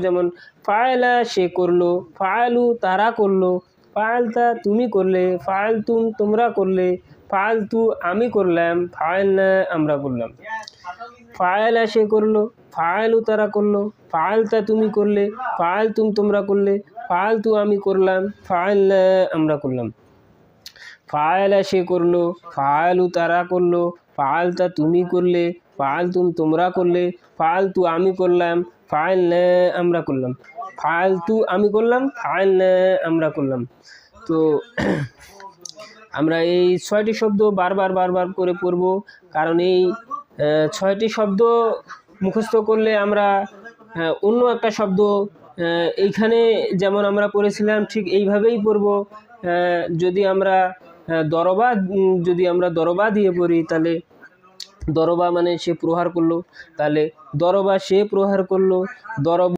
যেমন ফায়লা সে করল ফায়ালু তারা করল ফায়ালতা তুমি করলে ফায়ালতুম তোমরা করলে ফায়ালতু আমি করলাম ফায়ালনা আমরা করলাম ফায়ালা সে করল ফায়ালু তারা করল ফায়ালতা তুমি করলে ফায়ালতুম তোমরা করলে ফায়ালতু আমি করলাম ফায়ালনা আমরা করলাম। ফায়ালা সে করল ফায়ালু তারা করল ফায়ালতা তুমি করলে ফায়ালতুম তোমরা করলে ফায়ালতু আমি করলাম ফায়ালনা আমরা করলাম। ফায়ালতু আমি করলাম ফায়ালনা আমরা করলাম। তো আমরা এই ছয়টি শব্দ বারবার বারবার করে পড়ব, কারণ এই ছয়টি শব্দ মুখস্থ করলে আমরা অন্য একটা শব্দ এইখানে যেমন আমরা পড়েছিলাম, ঠিক এইভাবেই পড়ব। যদি আমরা দরবা, যদি আমরা দরবা দিয়ে পড়ি, তাহলে দরবা মানে সে প্রহার করল। তাহলে দরবা সে প্রহার করল দরব